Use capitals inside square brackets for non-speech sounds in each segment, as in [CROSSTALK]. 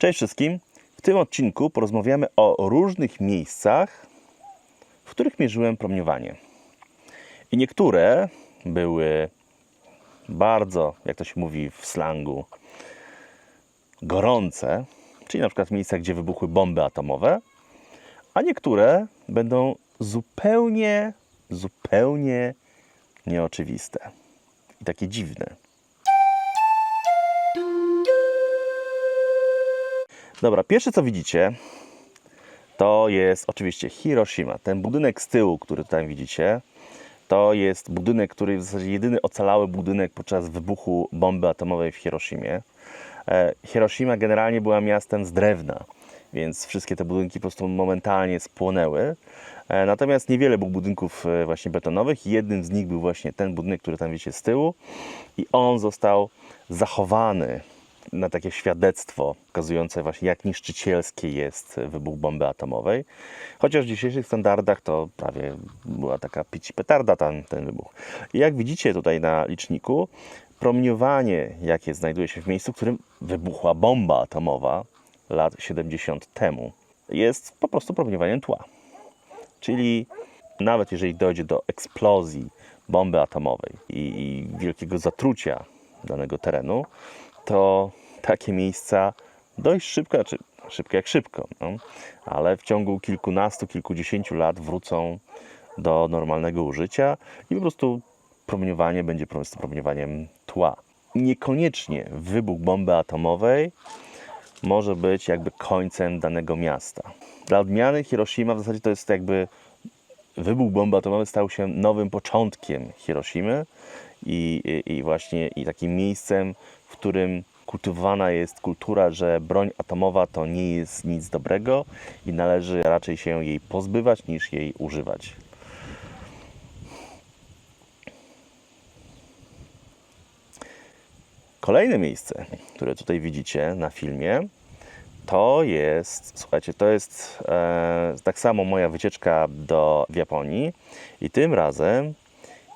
Cześć wszystkim. W tym odcinku porozmawiamy o różnych miejscach, w których mierzyłem promieniowanie. I niektóre były bardzo, jak to się mówi w slangu, gorące, czyli na przykład miejsca, gdzie wybuchły bomby atomowe, a niektóre będą zupełnie, zupełnie nieoczywiste i takie dziwne. Dobra, pierwsze co widzicie, to jest oczywiście Hiroshima. Ten budynek z tyłu, który tutaj widzicie, to jest budynek, który w zasadzie jedyny ocalały budynek podczas wybuchu bomby atomowej w Hiroshimie. E, Hiroshima generalnie była miastem z drewna, więc wszystkie te budynki po prostu momentalnie spłonęły. E, Natomiast niewiele było budynków e, właśnie betonowych. Jednym z nich był właśnie ten budynek, który tam widzicie z tyłu i on został zachowany na takie świadectwo pokazujące właśnie jak niszczycielskie jest wybuch bomby atomowej. Chociaż w dzisiejszych standardach to prawie była taka pici petarda ten, ten wybuch. I jak widzicie tutaj na liczniku, promieniowanie jakie znajduje się w miejscu, w którym wybuchła bomba atomowa lat 70 temu jest po prostu promieniowaniem tła. Czyli nawet jeżeli dojdzie do eksplozji bomby atomowej i, i wielkiego zatrucia danego terenu, to takie miejsca dość szybko, znaczy szybko jak szybko, no, ale w ciągu kilkunastu, kilkudziesięciu lat wrócą do normalnego użycia i po prostu promieniowanie będzie po prostu promieniowaniem tła. Niekoniecznie wybuch bomby atomowej może być jakby końcem danego miasta. Dla odmiany Hiroshima w zasadzie to jest jakby wybuch bomby atomowej stał się nowym początkiem Hiroshimy i, i, właśnie i takim miejscem, w którym kultywowana jest kultura, że broń atomowa to nie jest nic dobrego i należy raczej się jej pozbywać niż jej używać. Kolejne miejsce, które tutaj widzicie na filmie, to jest, słuchajcie, to jest e, tak samo moja wycieczka do Japonii i tym razem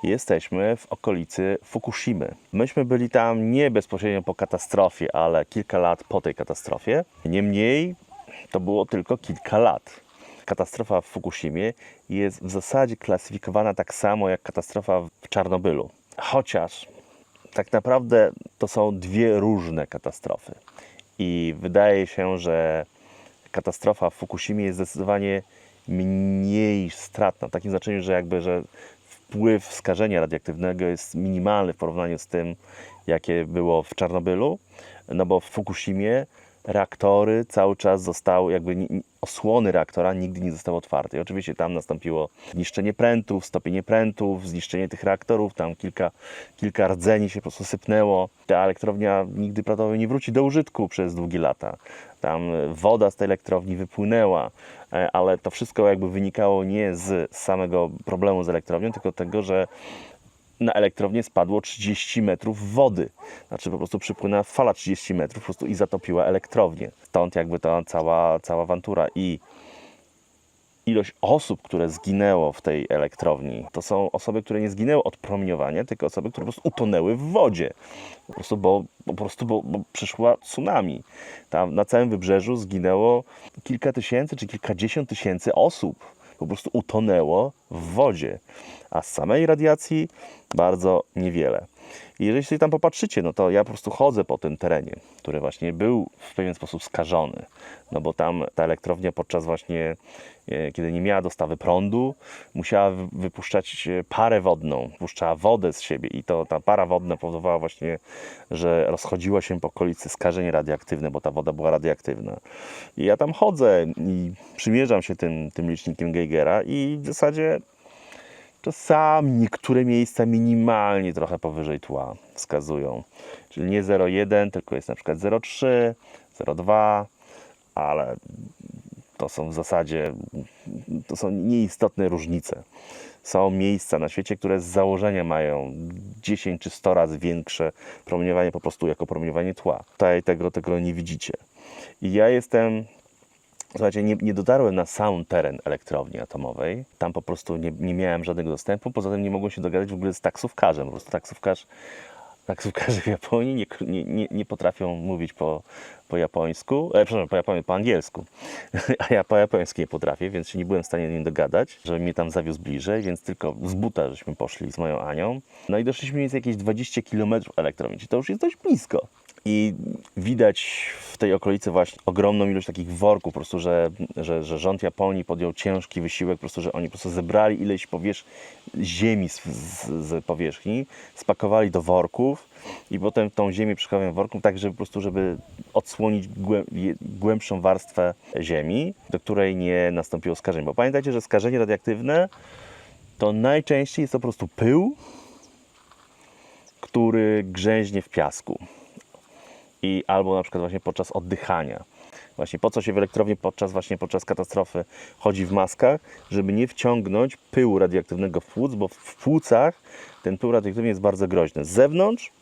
jesteśmy w okolicy Fukushimy. Myśmy byli tam nie bezpośrednio po katastrofie, ale kilka lat po tej katastrofie. Niemniej to było tylko kilka lat. Katastrofa w Fukushimie jest w zasadzie klasyfikowana tak samo jak katastrofa w Czarnobylu. Chociaż tak naprawdę to są dwie różne katastrofy. I wydaje się, że katastrofa w Fukushimie jest zdecydowanie mniej stratna. W takim znaczeniu, że jakby, że wpływ skażenia radioaktywnego jest minimalny w porównaniu z tym, jakie było w Czarnobylu. No bo w Fukushimie reaktory cały czas zostały, jakby osłony reaktora nigdy nie zostały otwarte. I oczywiście tam nastąpiło niszczenie prętów, stopienie prętów, zniszczenie tych reaktorów, tam kilka, kilka rdzeni się po prostu sypnęło. Ta elektrownia nigdy prawdopodobnie nie wróci do użytku przez długie lata. Tam woda z tej elektrowni wypłynęła, e, ale to wszystko jakby wynikało nie z samego problemu z elektrownią, tylko tego, że na elektrownię spadło 30 metrów wody. Znaczy po prostu przypłynęła fala 30 metrów po prostu i zatopiła elektrownię. Stąd jakby ta cała, cała awantura. I ilość osób, które zginęło w tej elektrowni, to są osoby, które nie zginęły od promieniowania, tylko osoby, które po prostu utonęły w wodzie. Po prostu, bo, po prostu, bo, bo przyszła tsunami. Tam na całym wybrzeżu zginęło kilka tysięcy czy kilkadziesiąt tysięcy osób. Po prostu utonęło w wodzie. A z samej radiacji bardzo niewiele. I jeżeli sobie tam popatrzycie, no to ja po prostu chodzę po tym terenie, który właśnie był w pewien sposób skażony. No bo tam ta elektrownia podczas właśnie, e, kiedy nie miała dostawy prądu, musiała wy- wypuszczać e, parę wodną, puszczała wodę z siebie i to ta para wodna powodowała właśnie, że rozchodziło się po okolicy skażenie radioaktywne, bo ta woda była radioaktywna. I ja tam chodzę i przymierzam się tym, tym licznikiem Geigera i w zasadzie Czasami niektóre miejsca minimalnie trochę powyżej tła wskazują. Czyli nie 0,1, tylko jest na przykład 0,3, 0,2, ale to są w zasadzie to są nieistotne różnice. Są miejsca na świecie, które z założenia mają 10 czy 100 razy większe promieniowanie po prostu jako promieniowanie tła. Tutaj tego, tego nie widzicie. I ja jestem Słuchajcie, nie, nie dotarłem na sam teren elektrowni atomowej. Tam po prostu nie, nie miałem żadnego dostępu. Poza tym nie mogłem się dogadać w ogóle z taksówkarzem. Po prostu taksówkarz taksówkarze w Japonii nie, nie, nie, potrafią mówić po, po japońsku, e, przepraszam, po, japoń, po angielsku, [LAUGHS] a ja po japońsku nie potrafię, więc się nie byłem w stanie nim dogadać, żeby mnie tam zawiózł bliżej, więc tylko z buta żeśmy poszli z moją Anią. No i doszliśmy mniej więcej jakieś 20 km elektrowni, to już jest dość blisko. I widać w tej okolicy właśnie ogromną ilość takich worków, po prostu, że, że, że rząd Japonii podjął ciężki wysiłek, po prostu, że oni po prostu zebrali ileś powierz... ziemi z, z, z powierzchni, spakowali do worków i potem tą ziemię przechowują w worku, tak żeby po prostu, żeby odsłonić głębszą warstwę ziemi, do której nie nastąpiło skażenie. Bo pamiętajcie, że skażenie radioaktywne to najczęściej jest to po prostu pył, który grzęźnie w piasku i albo na przykład właśnie podczas oddychania. Właśnie po co się w elektrowni podczas właśnie podczas katastrofy chodzi w maskach, żeby nie wciągnąć pyłu radioaktywnego w płuc, bo w płucach ten pył radioaktywny jest bardzo groźny. Z zewnątrz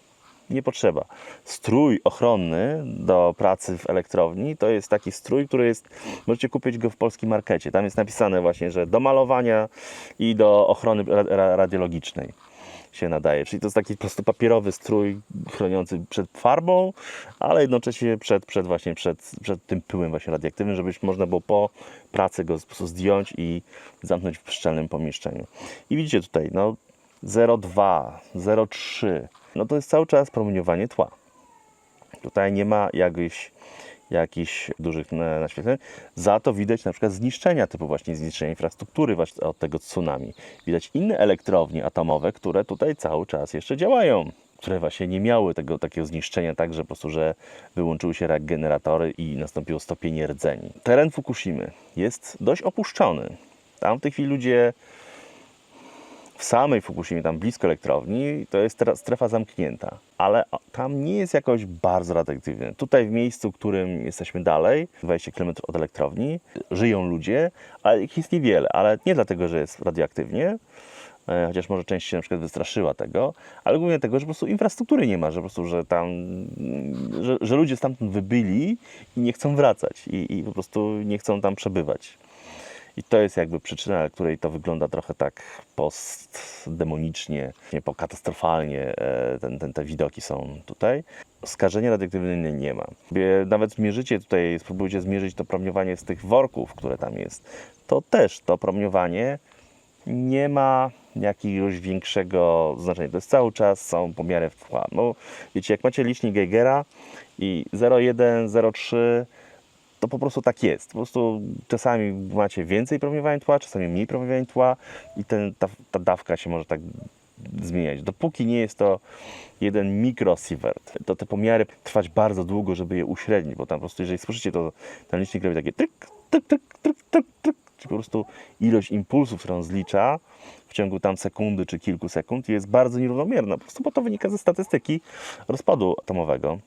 nie potrzeba. Strój ochronny do pracy w elektrowni to jest taki strój, który jest, możecie kupić go w polskim markecie. Tam jest napisane właśnie, że do malowania i do ochrony ra- ra- radiologicznej się nadaje. Czyli to jest taki po prostu papierowy strój chroniący przed farbą, ale jednocześnie przed, przed właśnie przed, przed tym pyłem właśnie radioaktywnym, żeby można było po pracy go zdjąć i zamknąć w szczelnym pomieszczeniu. I widzicie tutaj, no 0,2, 0,3, no to jest cały czas promieniowanie tła. Tutaj nie ma jakichś, jakichś dużych na- naświetleń. Za to widać na przykład zniszczenia, typu właśnie zniszczenia infrastruktury właśnie od tego tsunami. Widać inne elektrownie atomowe, które tutaj cały czas jeszcze działają. Które właśnie nie miały tego takiego zniszczenia, tak, że po prostu, że wyłączyły się generatory i nastąpiło stopienie rdzeni. Teren Fukushimy jest dość opuszczony. Tam w tej chwili ludzie w samej Fukushimie, tam blisko elektrowni, to jest strefa zamknięta, ale tam nie jest jakoś bardzo radioaktywne. Tutaj w miejscu, w którym jesteśmy dalej, 20 km od elektrowni, żyją ludzie, ale ich jest niewiele, ale nie dlatego, że jest radioaktywnie, e, chociaż może część się na przykład wystraszyła tego, ale głównie tego, że po prostu infrastruktury nie ma, że po prostu, że tam, że, że ludzie stamtąd wybyli i nie chcą wracać i, i po prostu nie chcą tam przebywać. I to jest jakby przyczyna, której to wygląda trochę tak postdemonicznie, nie pokatastrofalnie e, ten, ten, te widoki są tutaj. Skażenia radioaktywne nie ma. Nawet zmierzycie tutaj, spróbujcie zmierzyć to promieniowanie z tych worków, które tam jest. To też to promieniowanie nie ma jakiegoś większego znaczenia. To jest cały czas są pomiary w tła. No, wiecie, jak macie licznik Geigera i 0,1, 0,3 to po prostu tak jest. Po prostu czasami macie więcej promieniowania tła, czasami mniej promieniowania tła i ten, ta, ta dawka się może tak zmieniać. Dopóki nie jest to jeden mikrosievert, to te pomiary trwać bardzo długo, żeby je uśrednić, bo tam po prostu jeżeli słyszycie, to ten licznik robi takie tryk, tryk, tryk, tryk, tryk, tryk, czyli po prostu ilość impulsów, którą zlicza w ciągu tam sekundy czy kilku sekund jest bardzo nierównomierna, po prostu bo to wynika ze statystyki rozpadu atomowego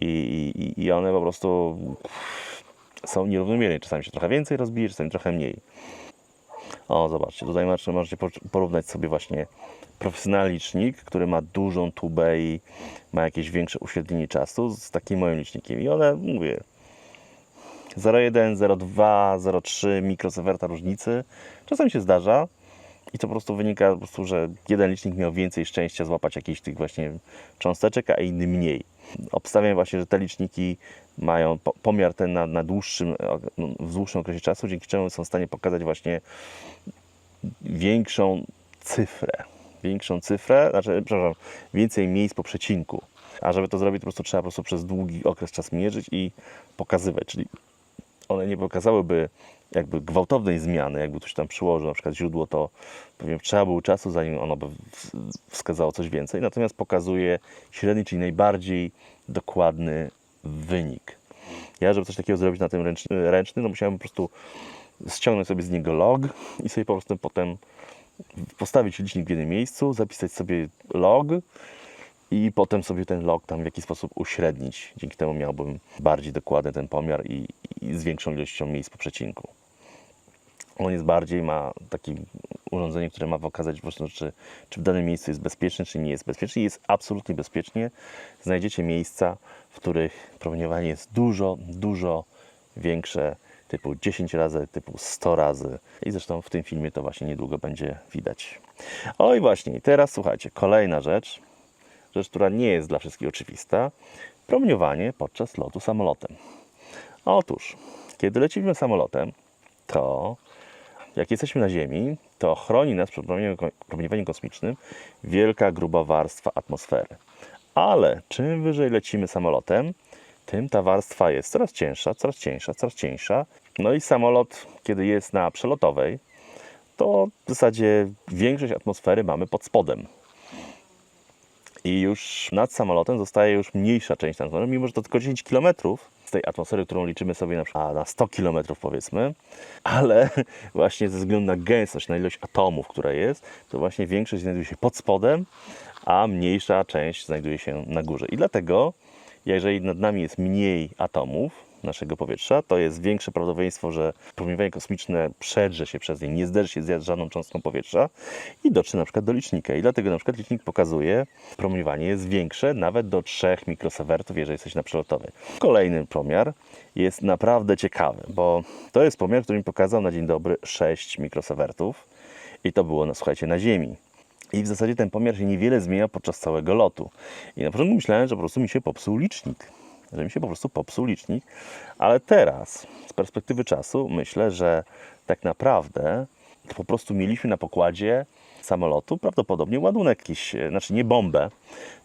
i, i, i one po prostu są nierównomierne. Czasami się trochę więcej rozbije, czasami trochę mniej. O, zobaczcie, tutaj możecie por- porównać sobie właśnie profesjonalny licznik, który ma dużą tubę i ma jakieś większe uśrednienie czasu z takim moim licznikiem. I one, mówię, 0,1, 0,2, 0,3 mikrosiewerta różnicy. Czasami się zdarza i to po prostu wynika po prostu, że jeden licznik miał więcej szczęścia złapać jakichś tych właśnie cząsteczek, a inny mniej. Obstawiam właśnie, że te liczniki mają po- pomiar ten na, na dłuższym, no, w dłuższym okresie czasu, dzięki czemu są w stanie pokazać właśnie większą cyfrę. Większą cyfrę, znaczy, przepraszam, więcej miejsc po przecinku. A żeby to zrobić, po prostu trzeba po prostu przez długi okres czas mierzyć i pokazywać. Czyli one nie pokazałyby jakby gwałtownej zmiany, jakby ktoś tam przyłożył na przykład źródło, to pewnie trzeba było czasu, zanim ono by wskazało coś więcej. Natomiast pokazuje średni, czyli najbardziej dokładny wynik. Ja, żeby coś takiego zrobić na tym ręczny, ręczny no musiałem po prostu ściągnąć sobie z niego log i sobie po prostu potem postawić licznik w jednym miejscu, zapisać sobie log i potem sobie ten log tam w jakiś sposób uśrednić. Dzięki temu miałbym bardziej dokładny ten pomiar i, i z większą ilością miejsc po przecinku. On jest bardziej, ma takie urządzenie, które ma pokazać czy, czy w danym miejscu jest bezpieczne, czy nie jest bezpieczne. Jest absolutnie bezpiecznie. Znajdziecie miejsca, w których promieniowanie jest dużo, dużo większe, typu 10 razy, typu 100 razy. I zresztą w tym filmie to właśnie niedługo będzie widać. Oj właśnie, teraz słuchajcie, kolejna rzecz. rzecz, która nie jest dla wszystkich oczywista, promieniowanie podczas lotu samolotem. Otóż, kiedy lecimy samolotem, to jak jesteśmy na Ziemi, to chroni nas przed promieniowaniem- kosmicznym wielka, gruba warstwa atmosfery. Ale czym wyżej lecimy samolotem, tym ta warstwa jest coraz cięższa, coraz cieńsza, coraz cieńsza. No i samolot, kiedy jest na przelotowej, to w zasadzie większość atmosfery mamy pod spodem. I już nad samolotem zostaje już mniejsza część atmosfery, mimo że to tylko 10 km z tej atmosfery, którą liczymy sobie na przykład na 100 km powiedzmy, ale [LAUGHS] właśnie ze względu na gęstość, na ilość atomów, która jest, to właśnie większość znajduje się pod spodem, a mniejsza część znajduje się na górze. I dlatego, jeżeli nad nami jest mniej atomów, naszego powietrza, to jest większe prawdopodobieństwo, że promieniowanie kosmiczne przedrze się przez nie, nie zderzy się z żadną cząstką powietrza i dotrze na przykład do licznika. I dlatego na przykład licznik pokazuje, promieniowanie jest większe, nawet do 3 mikrosiewertów, jeżeli jesteś na przelotowej. Kolejny pomiar jest naprawdę ciekawy, bo to jest pomiar, który mi pokazał na dzień dobry 6 mikrosiewertów i to było, no, słuchajcie, na Ziemi. I w zasadzie ten pomiar się niewiele zmienia podczas całego lotu. I na początku myślałem, że po prostu mi się popsuł licznik. Że mi się po prostu popsuł licznik. Ale teraz, z perspektywy czasu, myślę, że tak naprawdę po prostu mieliśmy na pokładzie samolotu prawdopodobnie ładunek jakiś, znaczy nie bombę,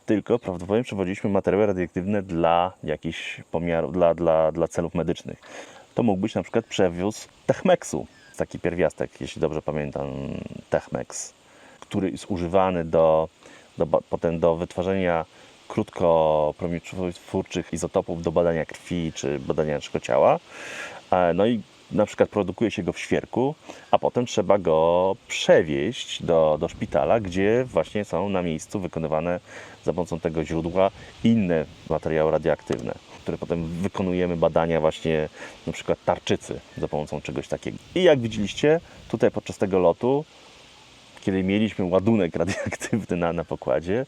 tylko prawdopodobnie przewoziliśmy materiały radioaktywne dla jakichś pomiarów, dla, dla, dla celów medycznych. To mógł być na przykład przewóz Techmexu, taki pierwiastek, jeśli dobrze pamiętam, Techmex który jest używany do, do, potem do wytwarzania krótkopromieniotwórczych izotopów do badania krwi czy badania naszego ciała. E, No i na przykład produkuje się go w świerku, a potem trzeba go przewieźć do, do szpitala, gdzie właśnie są na miejscu wykonywane za pomocą tego źródła inne materiały radioaktywne, które potem wykonujemy badania właśnie na przykład tarczycy za pomocą czegoś takiego. I jak widzieliście, tutaj podczas tego lotu kiedy mieliśmy ładunek [LAUGHS] radioaktywny na, na pokładzie,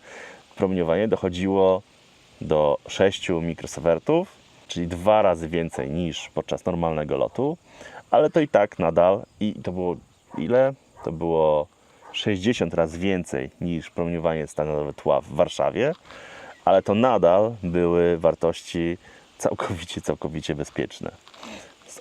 promieniowanie dochodziło do 6 mikrosiewertów, czyli dwa razy więcej niż podczas normalnego lotu, ale to i tak nadal, i to było ile? To było 60 razy więcej niż promieniowanie stanowe tła w Warszawie, ale to nadal były wartości całkowicie, całkowicie bezpieczne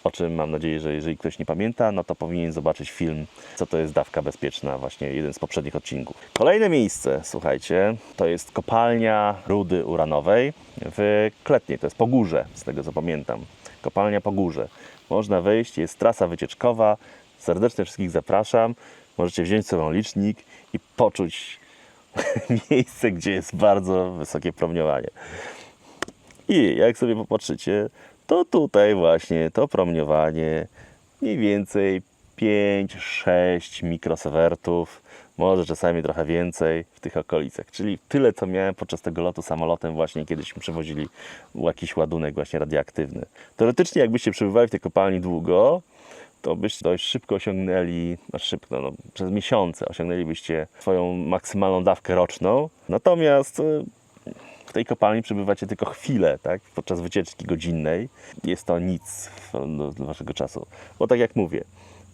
o czym mam nadzieję, że jeżeli ktoś nie pamięta, no to powinien zobaczyć film, co to jest dawka bezpieczna, właśnie jeden z poprzednich odcinków. Kolejne miejsce, słuchajcie, to jest kopalnia rudy uranowej w Kletnie, to jest Pogórze, z tego co pamiętam. Kopalnia Pogórze. Można wejść, jest trasa wycieczkowa, serdecznie wszystkich zapraszam. Możecie wziąć sobie licznik i poczuć [LAUGHS] miejsce, gdzie jest bardzo wysokie promieniowanie. I jak sobie popatrzycie, to tutaj właśnie to promieniowanie mniej więcej 5-6 mikrosiewertów, może czasami trochę więcej w tych okolicach. Czyli tyle, co miałem podczas tego lotu samolotem właśnie, kiedyśmy przewozili jakiś ładunek właśnie radioaktywny. Teoretycznie jakbyście przebywali w tej kopalni długo, to byście dość szybko osiągnęli, no szybko, no, przez miesiące osiągnęlibyście swoją maksymalną dawkę roczną. Natomiast y, w tej kopalni przebywacie tylko chwilę, tak? Podczas wycieczki godzinnej. Jest to nic do, waszego czasu. Bo tak jak mówię,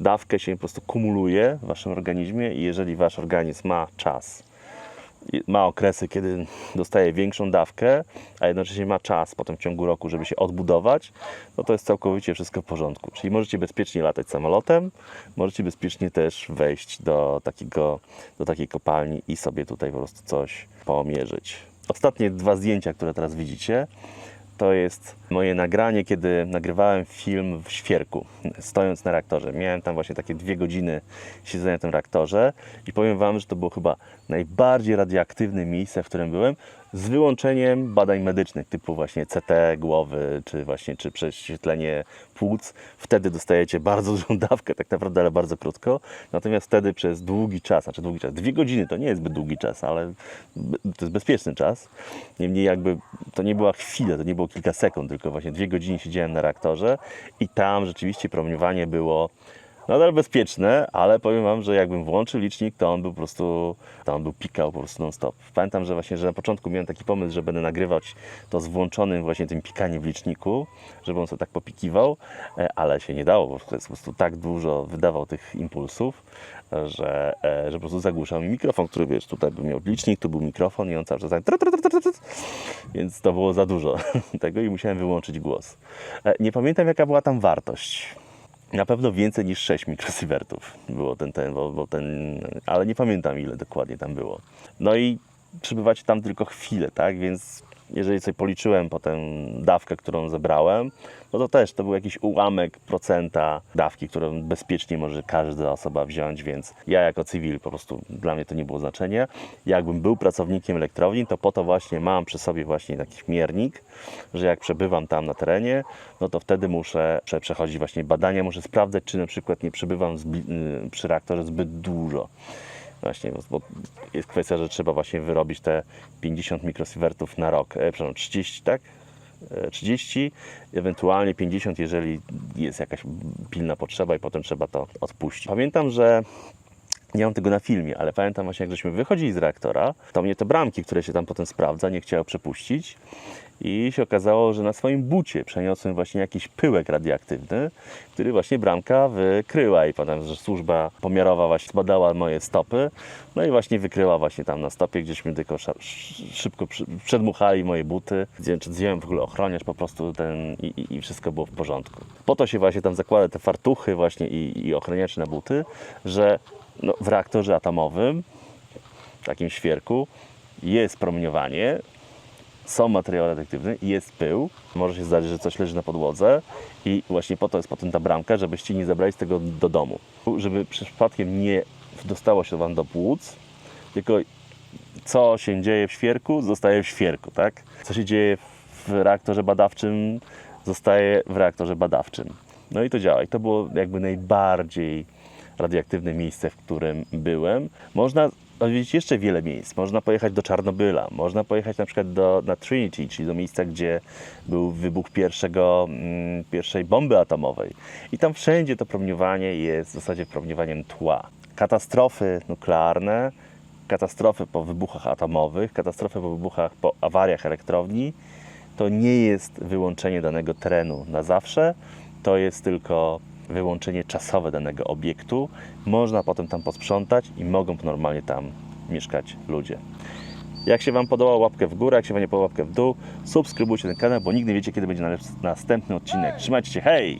dawkę się po prostu kumuluje w waszym organizmie i jeżeli wasz organizm ma czas, ma okresy, kiedy dostaje większą dawkę, a jednocześnie ma czas potem w ciągu roku, żeby się odbudować, no to jest całkowicie wszystko w porządku. Czyli możecie bezpiecznie latać samolotem, możecie bezpiecznie też wejść do, takiego, do takiej kopalni i sobie tutaj po prostu coś pomierzyć. Ostatnie dwa zdjęcia, które teraz widzicie, to jest moje nagranie, kiedy nagrywałem film w świerku, stojąc na reaktorze. Miałem tam właśnie takie dwie godziny siedzenia w tym reaktorze i powiem Wam, że to było chyba najbardziej radioaktywne miejsce, w którym byłem, z wyłączeniem badań medycznych, typu właśnie CT głowy, czy właśnie czy prześwietlenie płuc. Wtedy dostajecie bardzo [LAUGHS] dużą dawkę, tak naprawdę, ale bardzo krótko. Natomiast wtedy przez długi czas, znaczy długi czas, dwie godziny to nie jest zbyt długi czas, ale to jest bezpieczny czas. Niemniej jakby to nie była chwila, to nie było kilka sekund, tylko właśnie dwie godziny siedziałem na reaktorze i tam rzeczywiście promieniowanie było Nadal bezpieczne, ale powiem Wam, że jakbym włączył licznik, to on był po prostu, to on był pikał po prostu non stop. Pamiętam, że właśnie, że na początku miałem taki pomysł, że będę nagrywać to z włączonym właśnie tym pikaniem w liczniku, żeby on sobie tak popikiwał, e, ale się nie dało, bo to jest po prostu tak dużo wydawał tych impulsów, że, e, że po prostu zagłuszał mi mikrofon, który wiesz, tutaj był miał licznik, tu był mikrofon i on cały czas tak więc to było za dużo [LAUGHS] tego i musiałem wyłączyć głos. E, Nie pamiętam jaka była tam wartość. Na pewno więcej niż 6 mikrosiewertów było ten, ten, bo, bo ten, ale nie pamiętam ile dokładnie tam było. No i przebywacie tam tylko chwilę, tak? Więc jeżeli sobie policzyłem potem dawkę, którą zebrałem, no to też to był jakiś ułamek procenta dawki, którą bezpiecznie może każda osoba wziąć, więc ja jako cywil po prostu dla mnie to nie było znaczenia. Jakbym był pracownikiem elektrowni, to po to właśnie mam przy sobie właśnie taki miernik, że jak przebywam tam na terenie, no to wtedy muszę prze- przechodzić właśnie badania, muszę sprawdzać, czy na przykład nie przebywam y, przy reaktorze zbyt dużo. Właśnie, bo- bo jest kwestia, że trzeba właśnie wyrobić te 50 mikrosiewertów na rok, e, przepraszam, 30, tak? E, 30, ewentualnie 50, jeżeli jest jakaś pilna potrzeba i potem trzeba to odpuścić. Pamiętam, że nie mam tego na filmie, ale pamiętam właśnie, jak żeśmy wychodzili z reaktora, to mnie te bramki, które się tam potem sprawdza, nie chciały przepuścić i się okazało, że na swoim bucie przeniosłem właśnie jakiś pyłek radioaktywny, który właśnie bramka wykryła. I potem, służba pomiarowa właśnie zbadała moje stopy, no i właśnie wykryła właśnie tam na stopie, gdzieśmy tylko szybko przedmuchali moje buty, zdjąłem w ogóle ochroniarz po prostu ten i, i, i wszystko było w porządku. Po to się właśnie tam zakłada te fartuchy właśnie i, i ochroniacze na buty, że no, w reaktorze atomowym, takim świerku, jest promieniowanie, są materiały radioaktywne, jest pył, może się zdarzyć, że coś leży na podłodze i właśnie po to jest potem ta bramka, żebyście nie zabrali z tego do domu. Żeby przypadkiem nie dostało się Wam do płuc, tylko co się dzieje w świerku, zostaje w świerku, tak? Co się dzieje w reaktorze badawczym, zostaje w reaktorze badawczym. No i to działa. I to było jakby najbardziej radioaktywne miejsce, w którym byłem. Można odwiedzić jeszcze wiele miejsc. Można pojechać do Czarnobyla, można pojechać na przykład do, na Trinity, czyli do miejsca, gdzie był wybuch pierwszego, mm, pierwszej bomby atomowej. I tam wszędzie to promieniowanie jest w zasadzie promieniowaniem tła. Katastrofy nuklearne, katastrofy po wybuchach atomowych, katastrofy po wybuchach, po awariach elektrowni, to nie jest wyłączenie danego terenu na zawsze, to jest tylko wyłączenie czasowe danego obiektu. Można potem tam posprzątać i mogą normalnie tam mieszkać ludzie. Jak się Wam podobało, łapkę w górę, jak się Wam nie podobało, łapkę w dół. Subskrybujcie ten kanał, bo nigdy nie wiecie, kiedy będzie następny odcinek. Trzymajcie się, hej!